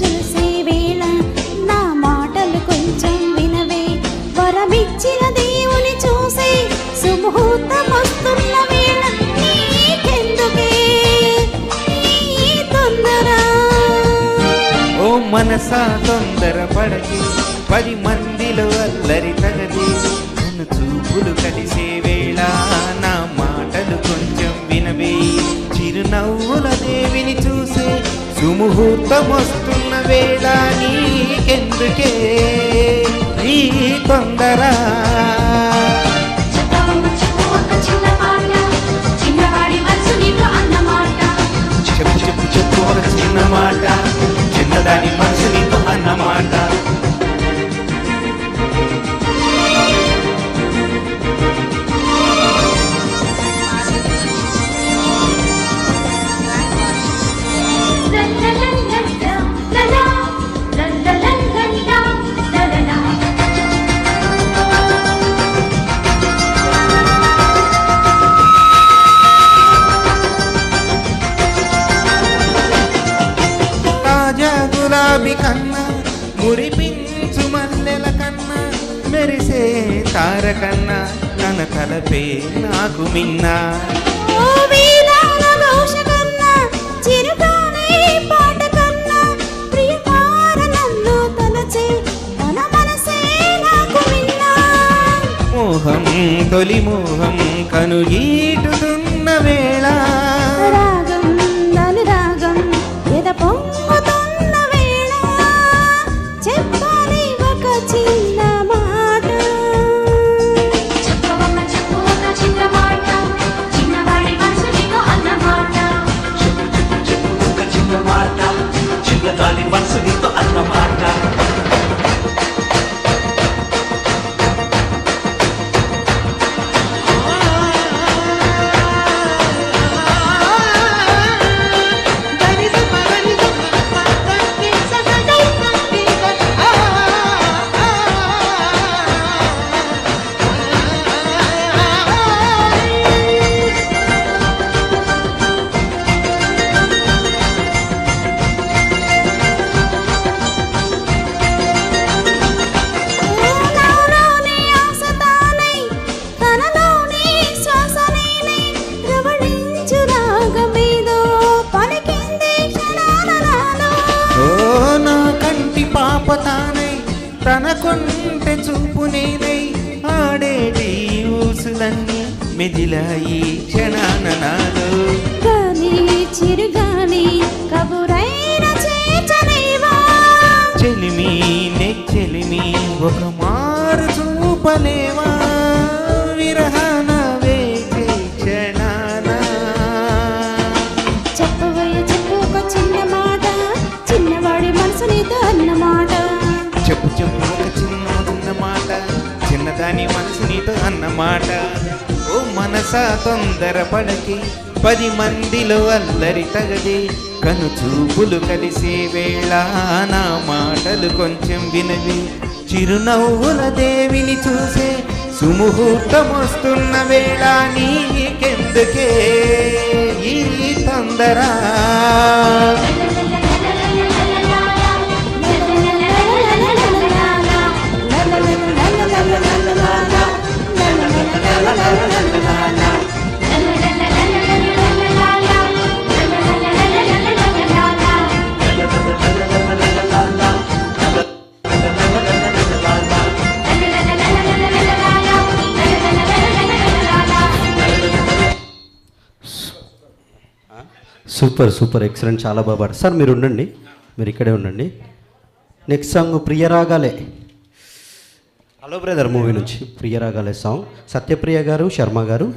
చూసే వేళ నా మాటలు కొంచెం వినవే. వరమిచ్చిన దేవుని తొందర. ఓ మనసా తొందర పడకి పది మందిలో అల్లరి తగది. చూపులు కలిసే వేళ నా చిరునవ్వుల దేవిని చూసే సుముహూర్తం వస్తున్న వేళ నీకెందుకే? నీ తొందర గులాబీ కన్నా మురిపించు మల్లెల కన్నా మెరిసే తార కన్నా తన తలపే నాకు మిన్నా. ఓ వీరాల ఘోష కన్నా, చిరుగాలి కంటి పాప తానై తన కొంటె చూపు నేనై ఆడేటి ఊసులన్నీ మెదిలాయి క్షణాన నాలో. గాలి చిరుగాలి కబురైన చెలిమి నెచ్చెలిమి ఒక చెప్పు ఒక చిన్న చిన్న మాట చిన్నదాని మనసు నీతో అన్నమాట ఓ మనసా తొందర పడకి పది మందిలో అల్లరి తగది కను చూపులు కలిసే వేళ నా మాటలు కొంచెం వినవి. చిరునవ్వుల దేవిని చూసే సుముహూర్తం వస్తున్న వేళ నీకెందుకే? ఈ తొందర సూపర్ సూపర్ ఎక్సలెంట్ చాలా బాగా పాడారు. సార్ మీరు ఉండండి. మీరు ఇక్కడే ఉండండి. Next song Priyaragale. Hello brother movie నుంచి. ప్రియరాగాలే సాంగ్. సత్యప్రియ గారు శర్మ గారు.